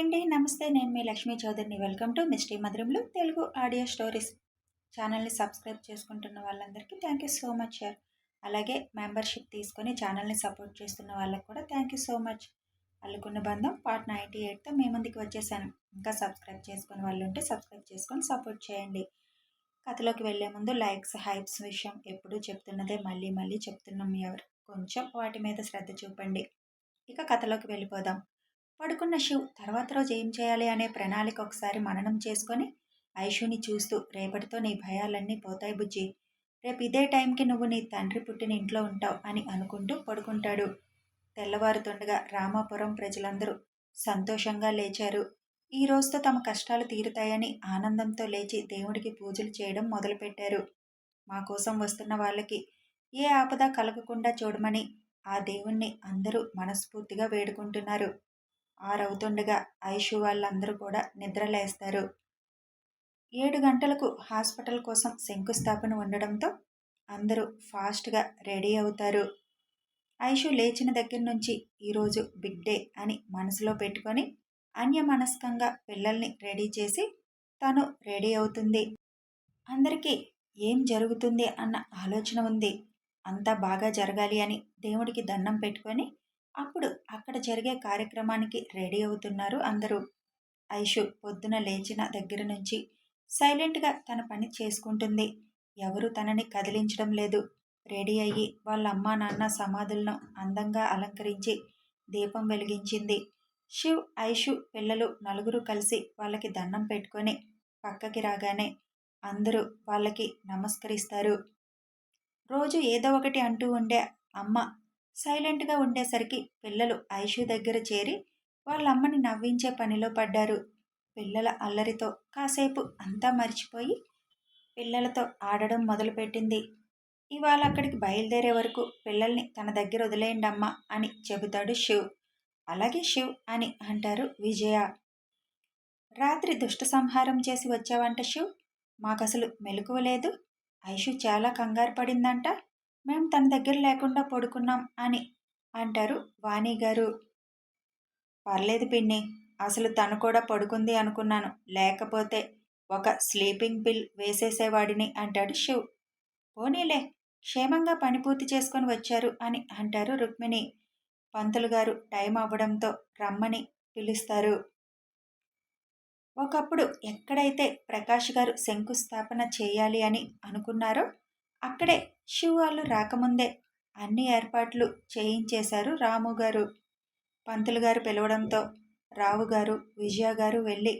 అండి. నమస్తే నేను మీ లక్ష్మీ చౌదరిని. వెల్కమ్ టు మిస్టీ మధురంలో తెలుగు ఆడియో స్టోరీస్. ఛానల్ని సబ్స్క్రైబ్ చేసుకుంటున్న వాళ్ళందరికీ thank you so much. Sir అలాగే మెంబర్షిప్ తీసుకొని ఛానల్ని సపోర్ట్ చేస్తున్న వాళ్ళకి కూడా థ్యాంక్ యూ సో మచ్. అల్లుకున్న బంధం పార్ట్ నైంటీ ఎయిట్తో మీ ముందుకు వచ్చేసాను. ఇంకా సబ్స్క్రైబ్ చేసుకుని వాళ్ళు ఉంటే సబ్స్క్రైబ్ చేసుకొని సపోర్ట్ చేయండి. కథలోకి వెళ్ళే ముందు లైక్స్ హైప్స్ విషయం ఎప్పుడూ చెప్తున్నదే మళ్ళీ మళ్ళీ చెప్తున్నాం ఎవరు? కొంచెం వాటి మీద శ్రద్ధ చూపండి. ఇక కథలోకి వెళ్ళిపోదాం. పడుకున్న శివ్ తర్వాత రోజు ఏం చేయాలి అనే ప్రణాళిక ఒకసారి మననం చేసుకొని ఐషుని చూస్తూ రేపటితో నీ భయాలన్నీ పోతాయి బుజ్జి. రేపు ఇదే టైంకి నువ్వు నీ తండ్రి పుట్టిన ఇంట్లో ఉంటావు అని అనుకుంటూ పడుకుంటాడు. తెల్లవారుతుండగా రామాపురం ప్రజలందరూ సంతోషంగా లేచారు. ఈ రోజుతో తమ కష్టాలు తీరుతాయని ఆనందంతో లేచి దేవుడికి పూజలు చేయడం మొదలుపెట్టారు. మా కోసం వస్తున్న వాళ్ళకి ఏ ఆపద కలగకుండా చూడమని ఆ దేవుణ్ణి అందరూ మనస్ఫూర్తిగా వేడుకుంటున్నారు. ఆరవుతుండగా ఐషు వాళ్ళందరూ కూడా నిద్రలేస్తారు ఏడు గంటలకు హాస్పిటల్ కోసం శంకుస్థాపన ఉండడంతో అందరూ ఫాస్ట్గా రెడీ అవుతారు. ఐషు లేచిన దగ్గర నుంచి ఈరోజు బిగ్ డే అని మనసులో పెట్టుకొని అన్యమనస్కంగా పిల్లల్ని రెడీ చేసి తను రెడీ అవుతుంది. అందరికీ ఏం జరుగుతుంది అన్న ఆలోచన ఉంది. అంతా బాగా జరగాలి అని దేవుడికి దండం పెట్టుకొని అప్పుడు అక్కడ జరిగే కార్యక్రమానికి రెడీ అవుతున్నారు అందరూ. ఐషు పొద్దున లేచిన దగ్గర నుంచి సైలెంట్గా తన పని చేసుకుంటుంది. ఎవరు తనని కదిలించడం లేదు. రెడీ అయ్యి వాళ్ళ అమ్మా నాన్న సమాధులను అందంగా అలంకరించి దీపం వెలిగించింది. శివ్ ఐషు పిల్లలు నలుగురు కలిసి వాళ్ళకి దండం పెట్టుకొని పక్కకి రాగానే అందరూ వాళ్ళకి నమస్కరిస్తారు. రోజు ఏదో ఒకటి అంటూ ఉండే అమ్మ సైలెంట్గా ఉండేసరికి పిల్లలు ఐషు దగ్గర చేరి వాళ్ళ అమ్మని నవ్వించే పనిలో పడ్డారు. పిల్లల అల్లరితో కాసేపు అంతా మర్చిపోయి పిల్లలతో ఆడడం మొదలుపెట్టింది. ఇవాళ అక్కడికి బయలుదేరే వరకు పిల్లల్ని తన దగ్గర వదిలేయండి అని చెబుతాడు శివ్. అలాగే శివ్ అని అంటారు విజయ. రాత్రి దుష్ట సంహారం చేసి వచ్చావంట శివ్? మాకసలు మెలకువ లేదు? ఐషు చాలా కంగారు పడిందంట? మేము తన దగ్గర లేకుండా పడుకున్నాం అని అంటారు వాణి గారు. పర్లేదు పిన్ని అసలు తను కూడా పడుకుంది అనుకున్నాను. లేకపోతే ఒక స్లీపింగ్ పిల్ వేసేసేవాడిని అంటాడు శివ్. పోనీలే క్షేమంగా పని పూర్తి చేసుకొని వచ్చారు అని అంటారు రుక్మిణి. పంతులు గారు టైం అవ్వడంతో రమ్మని పిలుస్తారు. ఒకప్పుడు ఎక్కడైతే ప్రకాష్ గారు శంకుస్థాపన చేయాలి అని అనుకున్నారో అక్కడే శివ్ వాళ్ళు రాకముందే అన్ని ఏర్పాట్లు చేయించేశారు రాము గారు. పంతులు గారు పిలవడంతో రావు గారు విజయ గారు వెళ్ళి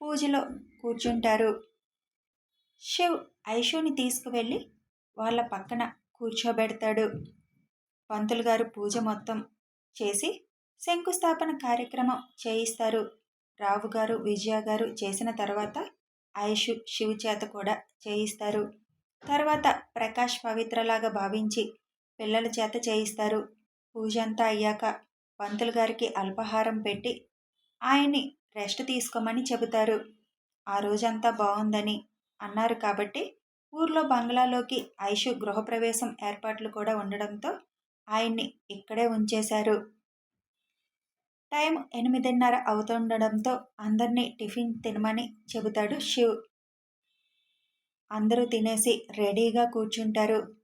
పూజలో కూర్చుంటారు. శివ్ ఐషుని తీసుకువెళ్ళి వాళ్ళ పక్కన కూర్చోబెడతాడు. పంతులు గారు పూజ మొత్తం చేసి శంకుస్థాపన కార్యక్రమం చేయిస్తారు. రావు గారు విజయ గారు చేసిన తర్వాత ఐషు శివ చేత కూడా చేయిస్తారు. తర్వాత ప్రకాష్ పవిత్రలాగా భావించి పిల్లల చేత చేయిస్తారు. పూజ అంతా అయ్యాక పంతులు గారికి అల్పాహారం పెట్టి ఆయన్ని రెస్ట్ తీసుకోమని చెబుతారు. ఆ రోజంతా బాగుందని అన్నారు కాబట్టి ఊర్లో బంగ్లాలోకి ఐషు గృహప్రవేశం ఏర్పాట్లు కూడా ఉండడంతో ఆయన్ని ఇక్కడే ఉంచేశారు. టైం ఎనిమిదిన్నర అవుతుండడంతో అందరినీ టిఫిన్ తినమని చెబుతాడు శివ్. అందరూ తినేసి రెడీగా కూర్చుంటారు.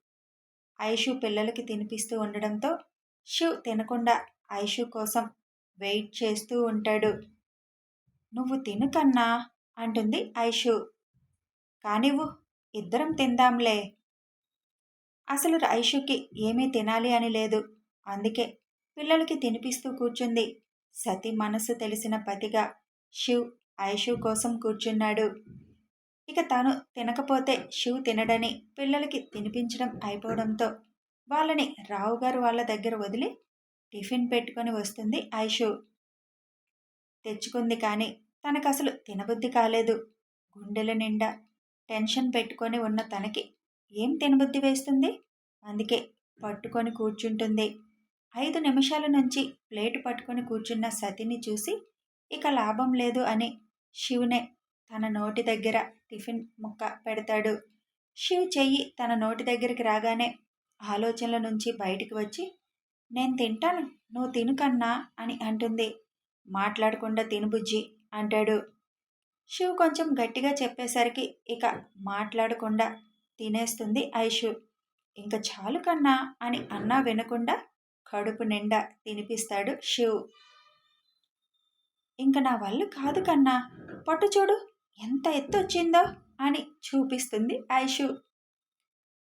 ఐషు పిల్లలకి తినిపిస్తూ ఉండడంతో శివ్ తినకుండా ఐషు కోసం వెయిట్ చేస్తూ ఉంటాడు. నువ్వు తిను కన్నా అంటుంది ఐషు. కానివ్వు ఇద్దరం తిందాంలే. అసలు ఐషుకి ఏమీ తినాలి అని లేదు. అందుకే పిల్లలకి తినిపిస్తూ కూర్చుంది. సతి మనసు తెలిసిన పతిగా శివ్ ఐషు కోసం కూర్చున్నాడు. ఇక తాను తినకపోతే శివ్ తినడని పిల్లలకి తినిపించడం అయిపోవడంతో వాళ్ళని రావు గారు వాళ్ళ దగ్గర వదిలి టిఫిన్ పెట్టుకొని వస్తుంది ఐషు. తెచ్చుకుంది కానీ తనకు అసలు తినబుద్ధి కాలేదు. గుండెల నిండా టెన్షన్ పెట్టుకొని ఉన్న తనకి ఏం తినబుద్ధి వేస్తుంది? అందుకే పట్టుకొని కూర్చుంటుంది. ఐదు నిమిషాల నుంచి ప్లేట్ పట్టుకొని కూర్చున్న సతిని చూసి ఇక లాభం లేదు అని శివునే తన నోటి దగ్గర టిఫిన్ ముక్క పెడతాడు. శివ్ చెయ్యి తన నోటి దగ్గరికి రాగానే ఆలోచనల నుంచి బయటికి వచ్చి నేను తింటాను నువ్వు తిను కన్నా అని అంటుంది. మాట్లాడకుండా తినుబుజ్జి అంటాడు. శివ్ కొంచెం గట్టిగా చెప్పేసరికి ఇక మాట్లాడకుండా తినేస్తుంది ఐషు. ఇంకా చాలు కన్నా అని అన్నా వినకుండా కడుపు నిండా తినిపిస్తాడు శివ్. ఇంక నా వల్ల కాదు కన్నా పట్టు చూడు ఎంత ఎత్తు వచ్చిందో అని చూపిస్తుంది ఐషు.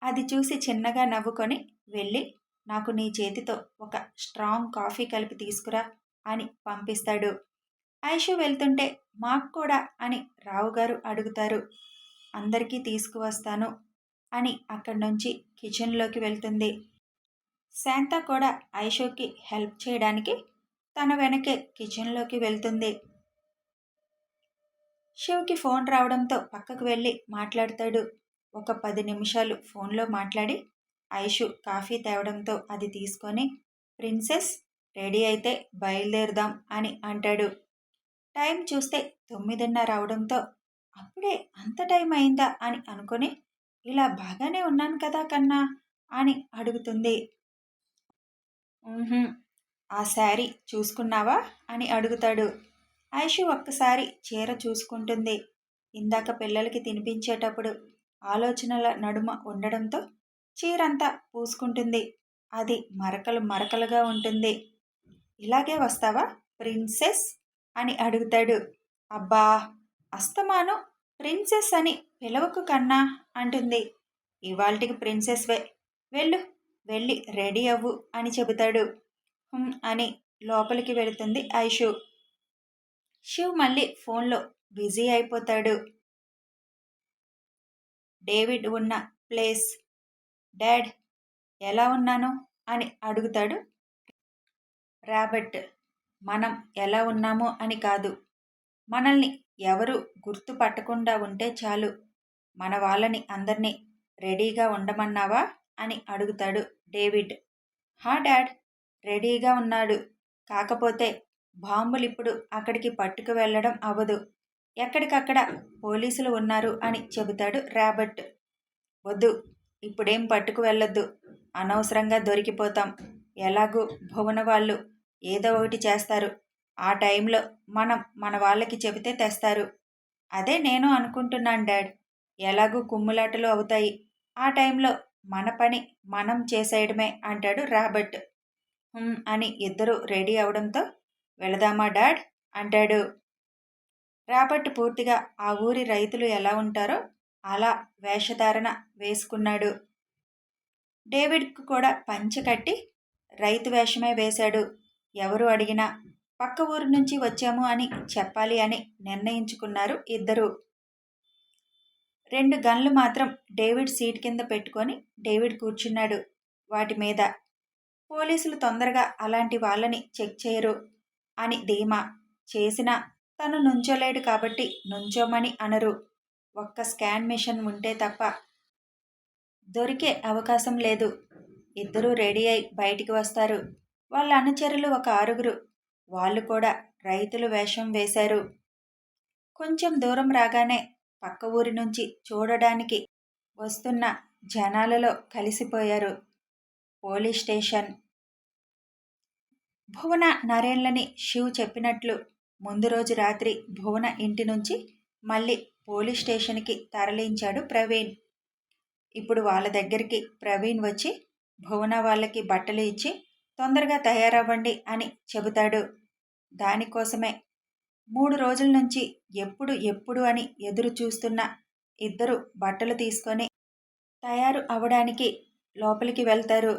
అది చూసి చిన్నగా నవ్వుకొని వెళ్ళి నాకు నీ చేతితో ఒక స్ట్రాంగ్ కాఫీ కలిపి తీసుకురా అని పంపిస్తాడు. ఐషు వెళ్తుంటే మాకు కూడా అని రావు గారు అడుగుతారు. అందరికీ తీసుకువస్తాను అని అక్కడి నుంచి కిచెన్లోకి వెళ్తుంది. శాంత కూడా ఐషోకి హెల్ప్ చేయడానికి తన వెనకే కిచెన్లోకి వెళ్తుంది. శివకి ఫోన్ రావడంతో పక్కకు వెళ్ళి మాట్లాడతాడు. ఒక పది నిమిషాలు ఫోన్లో మాట్లాడి ఐషు కాఫీ తేవడంతో అది తీసుకొని ప్రిన్సెస్ రెడీ అయితే బయలుదేరుదాం అని అంటాడు. టైం చూస్తే తొమ్మిదిన్నర అవడంతో అప్పుడే అంత టైం అయిందా అని అనుకొని ఇలా బాగానే ఉన్నాను కదా కన్నా అని అడుగుతుంది. ఆ శారీ చూసుకున్నావా అని అడుగుతాడు. ఐషు ఒక్కసారి చీర చూసుకుంటుంది. ఇందాక పిల్లలకి తినిపించేటప్పుడు ఆలోచనల నడుమ ఉండడంతో చీరంతా పూసుకుంటుంది. అది మరకలు మరకలుగా ఉంటుంది. ఇలాగే వస్తావా ప్రిన్సెస్? అని అడుగుతాడు. అబ్బా అస్తమాను ప్రిన్సెస్ అని పిలవకు కన్నా అంటుంది. ఇవాళకి ప్రిన్సెస్వే. వెళ్ళు వెళ్ళి రెడీ అవ్వు అని చెబుతాడు. అని లోపలికి వెళుతుంది ఐషు శివ్ మళ్ళీ ఫోన్లో బిజీ అయిపోతాడు. డేవిడ్ ఉన్న ప్లేస్ డాడ్ ఎలా ఉన్నాను? అని అడుగుతాడు. రాబర్ట్ మనం ఎలా ఉన్నామో? అని కాదు. మనల్ని ఎవరు గుర్తుపట్టకుండా ఉంటే చాలు. మన వాళ్ళని అందరినీ రెడీగా ఉండమన్నావా? అని అడుగుతాడు డేవిడ్. హా డాడ్ రెడీగా ఉన్నాడు. కాకపోతే బాంబులు ఇప్పుడు అక్కడికి పట్టుకు వెళ్ళడం అవ్వదు ఎక్కడికక్కడ పోలీసులు ఉన్నారు అని చెబుతాడు రాబర్ట్. వద్దు ఇప్పుడేం పట్టుకు వెళ్ళొద్దు. అనవసరంగా దొరికిపోతాం. ఎలాగూ భువన వాళ్ళు ఏదో ఒకటి చేస్తారు. ఆ టైంలో మనం మన వాళ్ళకి చెబితే తెస్తారు. అదే నేను అనుకుంటున్నాను డాడ్. ఎలాగూ కుమ్ములాటలు అవుతాయి. ఆ టైంలో మన పని మనం చేసేయడమే అంటాడు రాబర్ట్. అని ఇద్దరు రెడీ అవడంతో వెళదామా డాడ్? అంటాడు. రాబర్ట్ పూర్తిగా ఆ ఊరి రైతులు ఎలా ఉంటారో అలా వేషధారణ వేసుకున్నాడు. డేవిడ్కు కూడా పంచె కట్టి రైతు వేషమే వేశాడు. ఎవరు అడిగినా పక్క ఊరు నుంచి వచ్చాము అని చెప్పాలి అని నిర్ణయించుకున్నారు ఇద్దరు. రెండు గన్లు మాత్రం డేవిడ్ సీట్ కింద పెట్టుకొని డేవిడ్ కూర్చున్నాడు. వాటి మీద పోలీసులు తొందరగా అలాంటి వాళ్ళని చెక్ చేయరు. అని ధీమా చేసినా తను నుంచోలేడు కాబట్టి నుంచోమని అనరు. ఒక్క స్కాన్ మిషన్ ఉంటే తప్ప దొరికే అవకాశం లేదు. ఇద్దరూ రెడీ అయి బయటికి వస్తారు. వాళ్ళ అనుచరులు ఒక ఆరుగురు. వాళ్ళు కూడా రైతులు వేషం వేశారు. కొంచెం దూరం రాగానే పక్క ఊరి నుంచి చూడడానికి వస్తున్న జనాలలో కలిసిపోయారు. పోలీస్ స్టేషన్ భువన నరేన్లని శివ్ చెప్పినట్లు ముందు రోజు రాత్రి భువన ఇంటి నుంచి మళ్ళీ పోలీస్ స్టేషన్కి తరలించాడు ప్రవీణ్. ఇప్పుడు వాళ్ళ దగ్గరికి ప్రవీణ్ వచ్చి భువన వాళ్ళకి బట్టలు ఇచ్చి తొందరగా తయారవ్వండి అని చెబుతాడు. దానికోసమే మూడు రోజుల నుంచి ఎప్పుడు ఎప్పుడు అని ఎదురు చూస్తున్న ఇద్దరు బట్టలు తీసుకొని తయారు అవడానికి లోపలికి వెళ్తారు.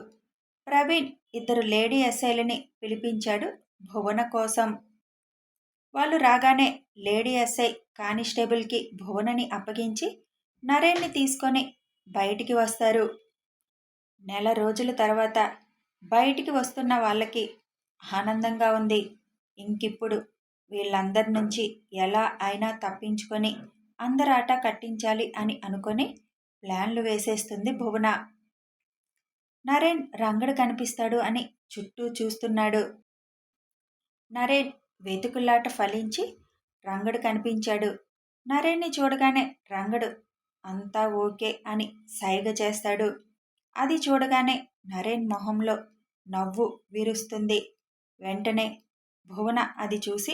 ప్రవీణ్ ఇద్దరు లేడీ ఎస్ఐలని పిలిపించాడు భువన కోసం. వాళ్ళు రాగానే లేడీ ఎస్ఐ కానిస్టేబుల్కి భువనని అప్పగించి నరేన్ని తీసుకొని బయటికి వస్తారు. నెల రోజుల తర్వాత బయటికి వస్తున్న వాళ్ళకి ఆనందంగా ఉంది. ఇంకిప్పుడు వీళ్ళందరి నుంచి ఎలా అయినా తప్పించుకొని అందరాట కట్టించాలి అని అనుకొని ప్లాన్లు వేసేస్తుంది భువన. నరేన్ రంగడు కనిపిస్తాడు అని చుట్టూ చూస్తున్నాడు. నరేన్ వెతుకులాట ఫలించి రంగడు కనిపించాడు. నరేన్ని చూడగానే రంగడు అంతా ఓకే అని సైగ చేస్తాడు. అది చూడగానే నరేన్ మొహంలో నవ్వు విరుస్తుంది. వెంటనే భువన అది చూసి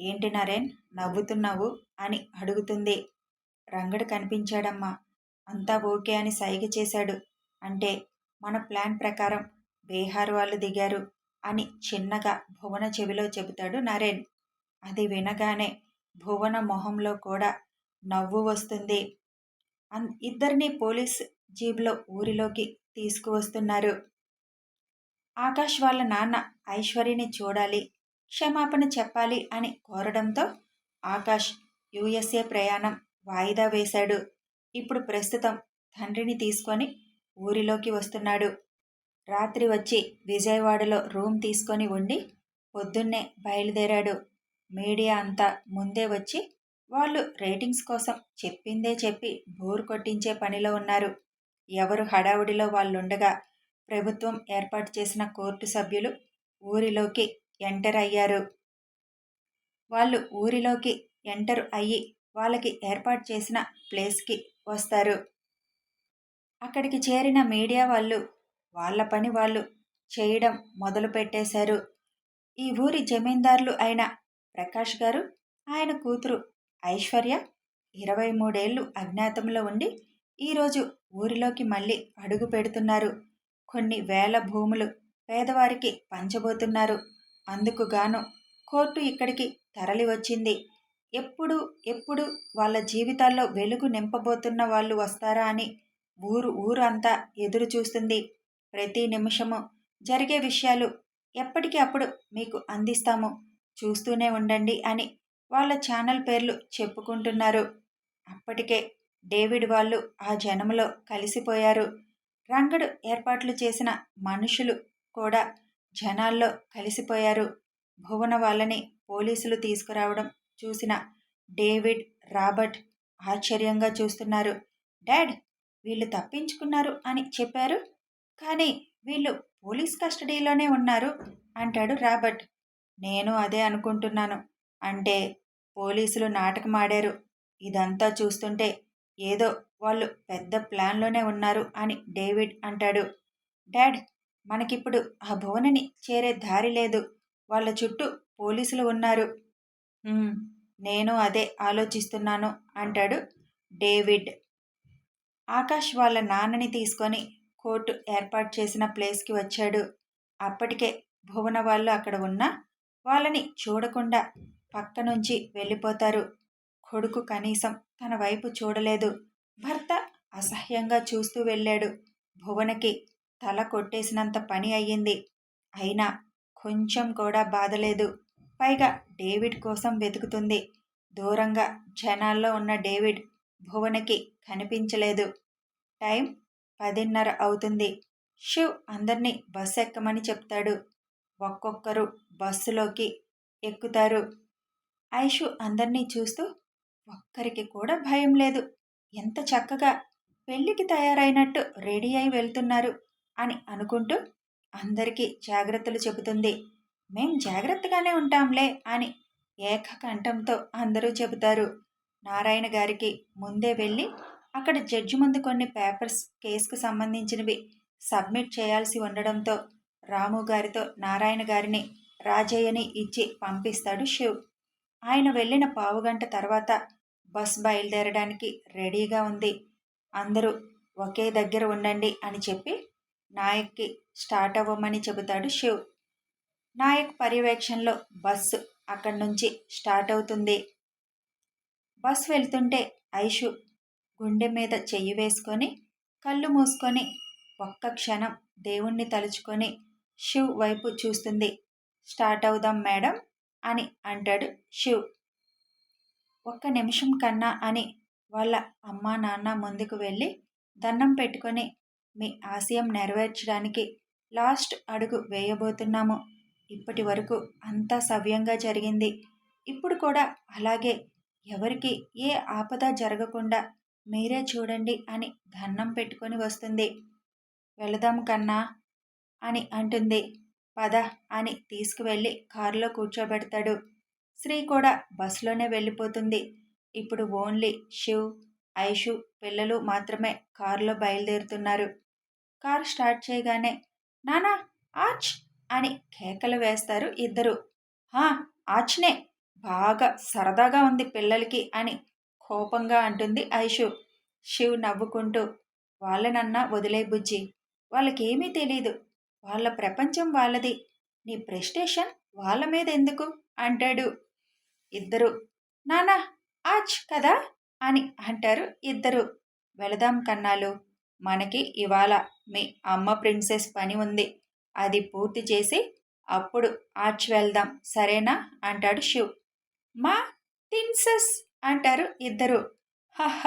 ఏంటి నరేన్ నవ్వుతున్నావు? అని అడుగుతుంది. రంగడు కనిపించాడమ్మా అంతా ఓకే అని సైగ చేశాడు. అంటే మన ప్లాన్ ప్రకారం బీహార్ వాళ్ళు దిగారు అని చిన్నగా భువన చెవిలో చెబుతాడు నరేన్ అది వినగానే భువన మొహంలో కూడా నవ్వు వస్తుంది. అన్ ఇద్దరిని పోలీస్ జీబ్లో ఊరిలోకి తీసుకువస్తున్నారు. ఆకాష్ వాళ్ళ నాన్న ఐశ్వర్యని చూడాలి క్షమాపణ చెప్పాలి అని కోరడంతో ఆకాష్ యుఎస్ఏ ప్రయాణం వాయిదా వేశాడు. ఇప్పుడు ప్రస్తుతం తండ్రిని తీసుకొని ఊరిలోకి వస్తున్నాడు. రాత్రి వచ్చి విజయవాడలో రూమ్ తీసుకొని ఉండి పొద్దున్నే బయలుదేరాడు. మీడియా అంతా ముందే వచ్చి వాళ్ళు రేటింగ్స్ కోసం చెప్పిందే చెప్పి బోర్ కొట్టించే పనిలో ఉన్నారు. ఎవరు హడావుడిలో వాళ్ళుండగా ప్రభుత్వం ఏర్పాటు చేసిన కోర్టు సభ్యులు ఊరిలోకి ఎంటర్ అయ్యారు. వాళ్ళు ఊరిలోకి ఎంటర్ అయ్యి వాళ్ళకి ఏర్పాటు చేసిన ప్లేస్కి వస్తారు. అక్కడికి చేరిన మీడియా వాళ్ళు వాళ్ళ పని వాళ్ళు చేయడం మొదలు పెట్టేశారు. ఈ ఊరి జమీందారులు అయిన ప్రకాష్ గారు ఆయన కూతురు ఐశ్వర్య ఇరవై మూడేళ్ళు అజ్ఞాతంలో ఉండి ఈరోజు ఊరిలోకి మళ్ళీ అడుగు పెడుతున్నారు. కొన్ని వేల భూములు పేదవారికి పంచబోతున్నారు. అందుకుగాను కోర్టు ఇక్కడికి తరలి వచ్చింది. ఎప్పుడు ఎప్పుడు వాళ్ళ జీవితాల్లో వెలుగు నింపబోతున్న వాళ్ళు వస్తారా అని ఊరు ఊరు అంతా ఎదురు చూస్తుంది. ప్రతి నిమిషము జరిగే విషయాలు ఎప్పటికీ అప్పుడు మీకు అందిస్తాము. చూస్తూనే ఉండండి అని వాళ్ళ ఛానల్ పేర్లు చెప్పుకుంటున్నారు. అప్పటికే డేవిడ్ వాళ్ళు ఆ జనంలో కలిసిపోయారు. రంగడు ఏర్పాట్లు చేసిన మనుషులు కూడా జనాల్లో కలిసిపోయారు. భువన వాళ్ళని పోలీసులు తీసుకురావడం చూసిన డేవిడ్ రాబర్ట్ ఆశ్చర్యంగా చూస్తున్నారు. డాడ్ వీళ్ళు తప్పించుకున్నారు అని చెప్పారు. కానీ వీళ్ళు పోలీస్ కస్టడీలోనే ఉన్నారు అంటాడు రాబర్ట్. నేను అదే అనుకుంటున్నాను. అంటే పోలీసులు నాటకమాడారు ఇదంతా చూస్తుంటే ఏదో వాళ్ళు పెద్ద ప్లాన్లోనే ఉన్నారు అని డేవిడ్ అంటాడు. డాడ్ మనకిప్పుడు ఆ భువనని చేరే దారి లేదు. వాళ్ళ చుట్టూ పోలీసులు ఉన్నారు. నేను అదే ఆలోచిస్తున్నాను అంటాడు డేవిడ్. ఆకాష్ వాళ్ళ నాన్నని తీసుకొని కోర్టు ఏర్పాటు చేసిన ప్లేస్కి వచ్చాడు. అప్పటికే భువన వాళ్ళు అక్కడ ఉన్నా వాళ్ళని చూడకుండా పక్క నుంచి వెళ్ళిపోతారు. కొడుకు కనీసం తన వైపు చూడలేదు. భర్త అసహ్యంగా చూస్తూ వెళ్ళాడు. భువనకి తల కొట్టేసినంత పని అయ్యింది. అయినా కొంచెం కూడా బాధలేదు. పైగా డేవిడ్ కోసం వెతుకుతుంది. దూరంగా జనాల్లో ఉన్న డేవిడ్ భువనకి కనిపించలేదు. టైం పదిన్నర అవుతుంది. శివ్ అందరినీ బస్సు ఎక్కమని చెప్తాడు. ఒక్కొక్కరు బస్సులోకి ఎక్కుతారు. ఐషు అందరినీ చూస్తూ ఒక్కరికి కూడా భయం లేదు. ఎంత చక్కగా పెళ్ళికి తయారైనట్టు రెడీ అయి వెళ్తున్నారు అని అనుకుంటూ అందరికీ జాగ్రత్తలు చెబుతుంది. మేం జాగ్రత్తగానే ఉంటాంలే అని ఏకకంఠంతో అందరూ చెబుతారు. నారాయణ గారికి ముందే వెళ్ళి అక్కడ జడ్జి ముందు కొన్ని పేపర్స్ కేసుకు సంబంధించినవి సబ్మిట్ చేయాల్సి ఉండడంతో రాము గారితో నారాయణ గారిని రాజయ్యని ఇచ్చి పంపిస్తాడు శివ్. ఆయన వెళ్ళిన పావుగంట తర్వాత బస్ బయలుదేరడానికి రెడీగా ఉంది. అందరూ ఒకే దగ్గర ఉండండి అని చెప్పి నాయక్కి స్టార్ట్ అవ్వమని చెబుతాడు శివ్. నాయక్ పర్యవేక్షణలో బస్సు అక్కడి నుంచి స్టార్ట్ అవుతుంది. బస్ వెళ్తుంటే ఐషు గుండె మీద చెయ్యి వేసుకొని కళ్ళు మూసుకొని ఒక్క క్షణం దేవుణ్ణి తలుచుకొని శివ్ వైపు చూస్తుంది. స్టార్ట్ అవుదాం మేడం అని అంటాడు శివ్. ఒక్క నిమిషం కన్నా అని వాళ్ళ అమ్మ నాన్న ముందుకు వెళ్ళి దండం పెట్టుకొని మీ ఆశయం నెరవేర్చడానికి లాస్ట్ అడుగు వేయబోతున్నాము. ఇప్పటి వరకు అంతా సవ్యంగా జరిగింది. ఇప్పుడు కూడా అలాగే ఎవరికి ఏ ఆపద జరగకుండా మీరే చూడండి అని దండం పెట్టుకొని వస్తుంది. వెళదాం కన్నా అని అంటుంది. పద అని తీసుకువెళ్ళి కారులో కూర్చోబెడతాడు. శ్రీ కూడా బస్సులోనే వెళ్ళిపోతుంది. ఇప్పుడు ఓన్లీ శివ్ ఐషు పిల్లలు మాత్రమే కారులో బయలుదేరుతున్నారు. కారు స్టార్ట్ చేయగానే నానా ఆచ్! అని కేకలు వేస్తారు ఇద్దరు. హా ఆచ్నే! బాగా సరదాగా ఉంది పిల్లలకి అని కోపంగా అంటుంది ఐషు. శివ్ నవ్వుకుంటూ వాళ్ళనన్నా వదిలే బుజ్జి. వాళ్ళకేమీ తెలీదు. వాళ్ళ ప్రపంచం వాళ్ళది. నీ ప్రెస్టేషన్ వాళ్ళ మీద ఎందుకు అంటాడు ఇద్దరు. నానా ఆచ్ కదా అని అంటారు ఇద్దరు. వెళదాం కన్నాలు. మనకి ఇవాళ మీ అమ్మ ప్రిన్సెస్ పని ఉంది. అది పూర్తి చేసి అప్పుడు ఆర్చ్ వెళ్దాం. సరేనా అంటాడు శివ్. మా టిన్సెస్ అంటారు ఇద్దరు. హహ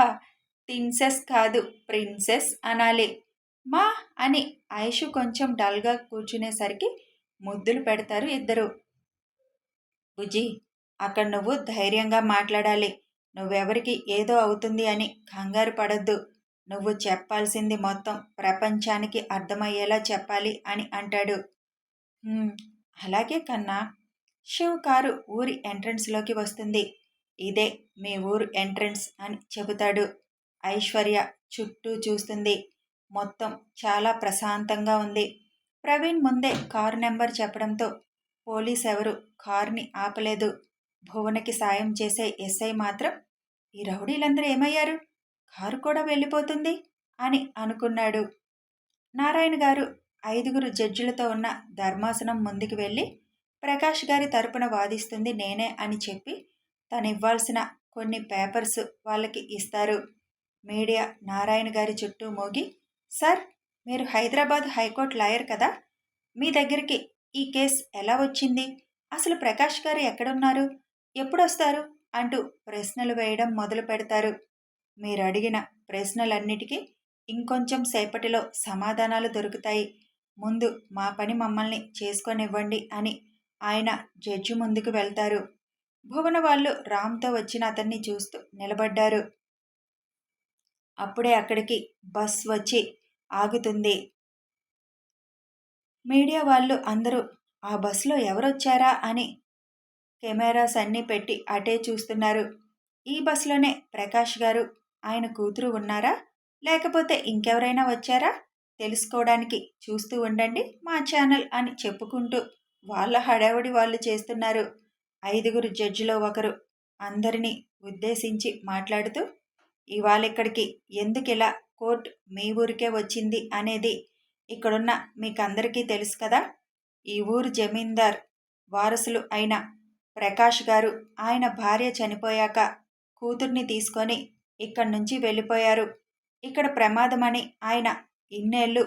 టిన్సెస్ కాదు ప్రిన్సెస్ అనాలి. మా అని ఐషు కొంచెం డల్గా కూర్చునేసరికి ముద్దులు పెడతారు ఇద్దరు. బుజ్జి అక్కడ నువ్వు ధైర్యంగా మాట్లాడాలి. నువ్వెవరికి ఏదో అవుతుంది అని కంగారు పడద్దు. నువ్వు చెప్పాల్సింది మొత్తం ప్రపంచానికి అర్థమయ్యేలా చెప్పాలి అని అంటాడు. అలాగే కన్నా శివ్ కారు ఊరి ఎంట్రన్స్లోకి వస్తుంది. ఇదే మీ ఊరు ఎంట్రన్స్ అని చెబుతాడు ఐశ్వర్య చుట్టూ చూస్తుంది. మొత్తం చాలా ప్రశాంతంగా ఉంది. ప్రవీణ్ ముందే కారు నెంబర్ చెప్పడంతో పోలీస్ ఎవరు కారుని ఆపలేదు. భువనకి సాయం చేసే ఎస్ఐ మాత్రం ఈ రౌడీలందరూ ఏమయ్యారు? కారు కూడా వెళ్ళిపోతుంది? అని అనుకున్నాడు. నారాయణ గారు ఐదుగురు జడ్జిలతో ఉన్న ధర్మాసనం ముందుకు వెళ్ళి ప్రకాష్ గారి తరపున వాదిస్తుంది నేనే అని చెప్పి తను ఇవ్వాల్సిన కొన్ని పేపర్స్ వాళ్ళకి ఇస్తారు. మీడియా నారాయణ గారి చుట్టూ మోగి సార్ మీరు హైదరాబాద్ హైకోర్టు లాయర్ కదా? మీ దగ్గరికి ఈ కేస్ ఎలా వచ్చింది? అసలు ప్రకాష్ గారు ఎక్కడున్నారు? ఎప్పుడొస్తారు అంటూ ప్రశ్నలు వేయడం మొదలు పెడతారు. మీరు అడిగిన ప్రశ్నలన్నిటికీ ఇంకొంచెం సేపటిలో సమాధానాలు దొరుకుతాయి. ముందు మా పని మమ్మల్ని చేసుకొనివ్వండి అని ఆయన జడ్జి ముందుకు వెళ్తారు. భువన వాళ్ళు రామ్తో వచ్చిన అతన్ని చూస్తూ నిలబడ్డారు. అప్పుడే అక్కడికి బస్ వచ్చి ఆగుతుంది. మీడియా వాళ్ళు అందరూ ఆ బస్సులో ఎవరొచ్చారా? అని కెమెరాస్ అన్నీ పెట్టి అటే చూస్తున్నారు. ఈ బస్సులోనే ప్రకాష్ గారు ఆయన కూతురు ఉన్నారా? లేకపోతే ఇంకెవరైనా వచ్చారా? తెలుసుకోవడానికి చూస్తూ ఉండండి మా ఛానల్ అని చెప్పుకుంటూ వాళ్ళ హడావుడి వాళ్ళు చేస్తున్నారు. ఐదుగురు జడ్జిలో ఒకరు. అందరినీ ఉద్దేశించి మాట్లాడుతూ ఇవాళ ఇక్కడికి ఎందుకు ఇలా కోర్టు మీ ఊరికే వచ్చింది? అనేది ఇక్కడున్న మీకందరికీ తెలుసు కదా. ఈ ఊరు జమీందార్ వారసులు అయిన ప్రకాష్ గారు ఆయన భార్య చనిపోయాక కూతుర్ని తీసుకొని ఇక్కడి నుంచి వెళ్ళిపోయారు. ఇక్కడ ప్రమాదమని ఆయన ఇన్నేళ్ళు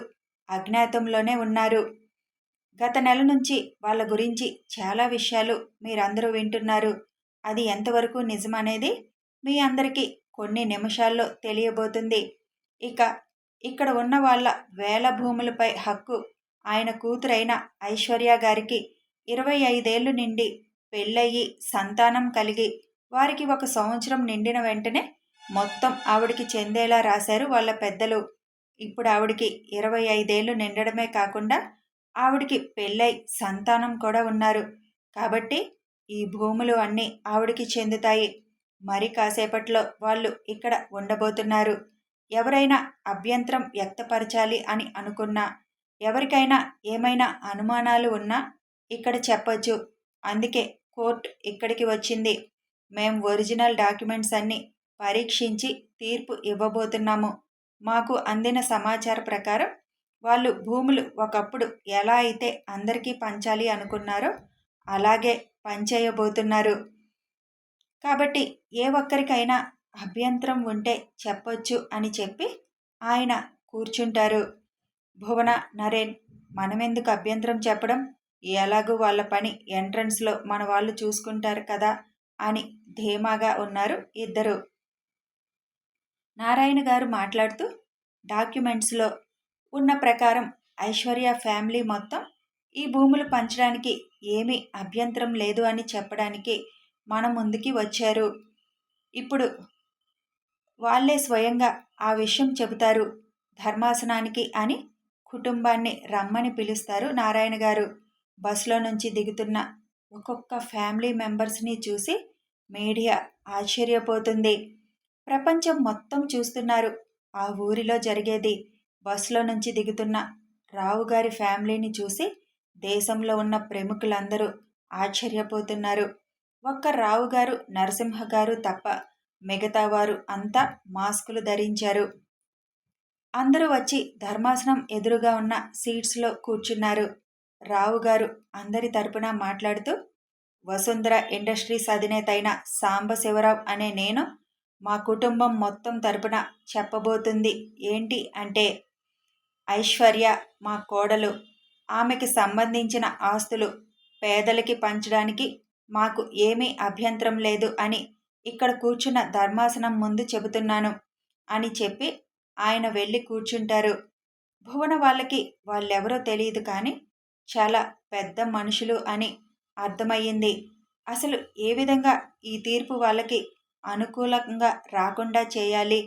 అజ్ఞాతంలోనే ఉన్నారు. గత నెల నుంచి వాళ్ళ గురించి చాలా విషయాలు మీరందరూ వింటున్నారు. అది ఎంతవరకు నిజమనేది మీ అందరికీ కొన్ని నిమిషాల్లో తెలియబోతుంది. ఇక ఇక్కడ ఉన్న వాళ్ళ వేల భూములపై హక్కు ఆయన కూతురైన ఐశ్వర్య గారికి ఇరవై ఐదేళ్ళు నిండి పెళ్ళయి సంతానం కలిగి వారికి ఒక సంవత్సరం నిండిన వెంటనే మొత్తం ఆవిడికి చెందేలా రాశారు వాళ్ళ పెద్దలు. ఇప్పుడు ఆవిడికి ఇరవై ఐదేళ్ళు నిండడమే కాకుండా ఆవిడికి పెళ్ళై సంతానం కూడా ఉన్నారు. కాబట్టి ఈ భూములు అన్నీ ఆవిడికి చెందుతాయి. మరి కాసేపట్లో వాళ్ళు ఇక్కడ ఉండబోతున్నారు. ఎవరైనా అభ్యంతరం వ్యక్తపరచాలి అని అనుకున్నా ఎవరికైనా ఏమైనా అనుమానాలు ఉన్నా ఇక్కడ చెప్పొచ్చు. అందుకే కోర్టు ఇక్కడికి వచ్చింది. మేం ఒరిజినల్ డాక్యుమెంట్స్ అన్నీ పరీక్షించి తీర్పు ఇవ్వబోతున్నాము. మాకు అందిన సమాచార ప్రకారం వాళ్ళు భూములు ఒకప్పుడు ఎలా అయితే అందరికీ పంచాలి అనుకున్నారో అలాగే పంచేయబోతున్నారు. కాబట్టి ఏ ఒక్కరికైనా అభ్యంతరం ఉంటే చెప్పొచ్చు అని చెప్పి ఆయన కూర్చుంటారు. భువన నరేన్ మనమెందుకు అభ్యంతరం చెప్పడం? ఎలాగూ వాళ్ళ పని ఎంట్రన్స్లో మన వాళ్ళు చూసుకుంటారు కదా అని ధీమాగా ఉన్నారు ఇద్దరు. నారాయణ గారు మాట్లాడుతూ డాక్యుమెంట్స్లో ఉన్న ప్రకారం ఐశ్వర్య ఫ్యామిలీ మొత్తం ఈ భూములు పంచడానికి ఏమీ అభ్యంతరం లేదు అని చెప్పడానికి మన ముందుకి వచ్చారు. ఇప్పుడు వాళ్ళే స్వయంగా ఆ విషయం చెబుతారు ధర్మాసనానికి అని కుటుంబాన్ని రమ్మని పిలుస్తారు నారాయణ గారు. బస్సులో నుంచి దిగుతున్న ఒక్కొక్క ఫ్యామిలీ మెంబర్స్ని చూసి మీడియా ఆశ్చర్యపోతుంది. ప్రపంచం మొత్తం చూస్తున్నారు ఆ ఊరిలో జరిగేది బస్సులో నుంచి దిగుతున్న రావు గారి ఫ్యామిలీని చూసి దేశంలో ఉన్న ప్రముఖులందరూ ఆశ్చర్యపోతున్నారు. ఒక్క రావుగారు నరసింహ గారు తప్ప మిగతా వారు అంతా మాస్కులు ధరించారు. అందరూ వచ్చి ధర్మాసనం ఎదురుగా ఉన్న సీట్స్లో కూర్చున్నారు. రావుగారు అందరి తరపున మాట్లాడుతూ వసుంధర ఇండస్ట్రీస్ అధినేత అయిన సాంబశివరావు అనే నేను మా కుటుంబం మొత్తం తరపున చెప్పబోతుంది. ఏంటి అంటే ఐశ్వర్య మా కోడలు ఆమెకి సంబంధించిన ఆస్తులు పేదలకి పంచడానికి మాకు ఏమీ అభ్యంతరం లేదు అని ఇక్కడ కూర్చున్న ధర్మాసనం ముందు చెబుతున్నాను అని చెప్పి ఆయన వెళ్ళి కూర్చుంటారు. భువన వాళ్ళకి వాళ్ళెవరో తెలియదు కానీ చాలా పెద్ద మనుషులు అని అర్థమయ్యింది. అసలు ఏ విధంగా ఈ తీర్పు వాళ్ళకి అనుకూలంగా రాకుండా చేయాలి?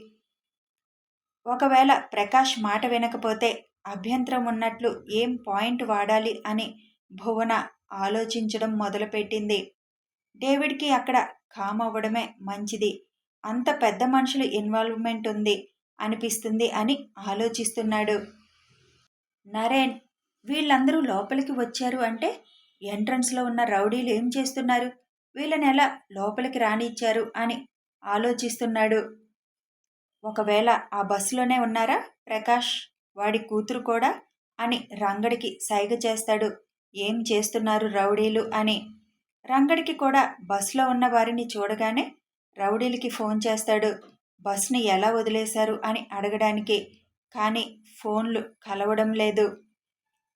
ఒకవేళ ప్రకాష్ మాట వినకపోతే అభ్యంతరం ఉన్నట్లు ఏం పాయింట్ వాడాలి అని భువన ఆలోచించడం మొదలుపెట్టింది. డేవిడ్కి అక్కడ కామ్ అవ్వడమే మంచిది. అంత పెద్ద మనుషులు ఇన్వాల్వ్మెంట్ ఉంది అనిపిస్తుంది అని ఆలోచిస్తున్నాడు. నరేన్ వీళ్ళందరూ లోపలికి వచ్చారు అంటే ఎంట్రన్స్లో ఉన్న రౌడీలు ఏం చేస్తున్నారు? వీళ్ళని ఎలా లోపలికి రానిచ్చారు అని ఆలోచిస్తున్నాడు. ఒకవేళ ఆ బస్సులోనే ఉన్నారా ప్రకాష్? వాడి కూతురు కూడా? అని రంగడికి సైగ చేస్తాడు. ఏం చేస్తున్నారు రౌడీలు అని. రంగడికి కూడా బస్సులో ఉన్న వారిని చూడగానే రౌడీలకి ఫోన్ చేస్తాడు. బస్సుని ఎలా వదిలేశారు అని అడగడానికి. కానీ ఫోన్లు కలవడం లేదు.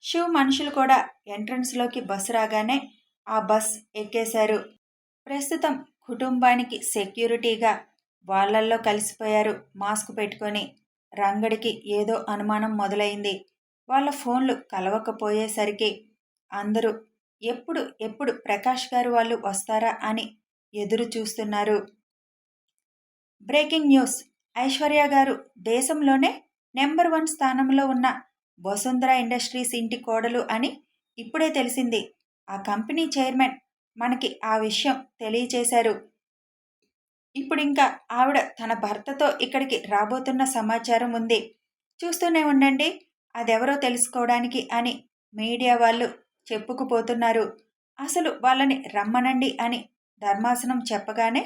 శివ్ మనుషులు కూడా ఎంట్రన్స్లోకి బస్సు రాగానే ఆ బస్ ఎక్కేశారు. ప్రస్తుతం కుటుంబానికి సెక్యూరిటీగా వాళ్ళల్లో కలిసిపోయారు. మాస్క్ పెట్టుకొని రంగడికి ఏదో అనుమానం మొదలైంది. వాళ్ళ ఫోన్లు కలవకపోయేసరికి అందరూ ఎప్పుడు ఎప్పుడు ప్రకాష్ గారు వాళ్ళు వస్తారా అని ఎదురు చూస్తున్నారు బ్రేకింగ్ న్యూస్. ఐశ్వర్య గారు దేశంలోనే నెంబర్ వన్ స్థానంలో ఉన్న వసుంధర ఇండస్ట్రీస్ ఇంటి కోడలు అని ఇప్పుడే తెలిసింది. ఆ కంపెనీ చైర్మన్ మనకి ఆ విషయం తెలియచేశారు. ఇప్పుడు ఇంకా ఆవిడ తన భర్తతో ఇక్కడికి రాబోతున్న సమాచారం ఉంది. చూస్తూనే ఉండండి అదెవరో తెలుసుకోవడానికి అని మీడియా వాళ్ళు చెప్పుకుపోతున్నారు. అసలు వాళ్ళని రమ్మనండి అని ధర్మాసనం చెప్పగానే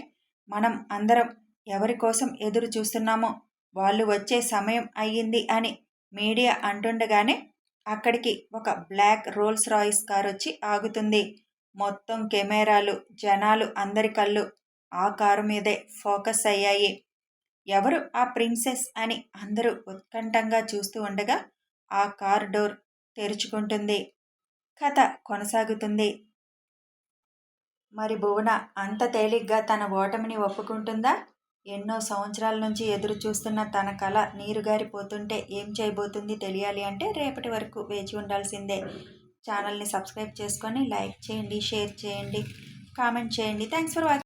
మనం అందరం ఎవరి కోసం ఎదురు చూస్తున్నామో వాళ్ళు వచ్చే సమయం అయ్యింది అని మీడియా అంటుండగానే అక్కడికి ఒక బ్లాక్ రోల్స్ రాయిస్ కార్ వచ్చి ఆగుతుంది. మొత్తం కెమెరాలు జనాలు అందరి కళ్ళు ఆ కారు మీదే ఫోకస్ అయ్యాయి. ఎవరు ఆ ప్రిన్సెస్ అని అందరూ ఉత్కంఠంగా చూస్తూ ఉండగా ఆ కార్ డోర్ తెరుచుకుంటుంది. కథ కొనసాగుతుంది. మరి భువన అంత తేలిగ్గా తన ఓటమిని ఒప్పుకుంటుందా? ఎన్నో సంవత్సరాల నుంచి ఎదురు చూస్తున్న తన కళ నీరుగారిపోతుంటే ఏం చేయబోతుంది తెలియాలి అంటే రేపటి వరకు వేచి ఉండాల్సిందే. ఛానల్ని సబ్స్క్రైబ్ చేసుకొని లైక్ చేయండి షేర్ చేయండి కామెంట్ చేయండి. Thanks for watching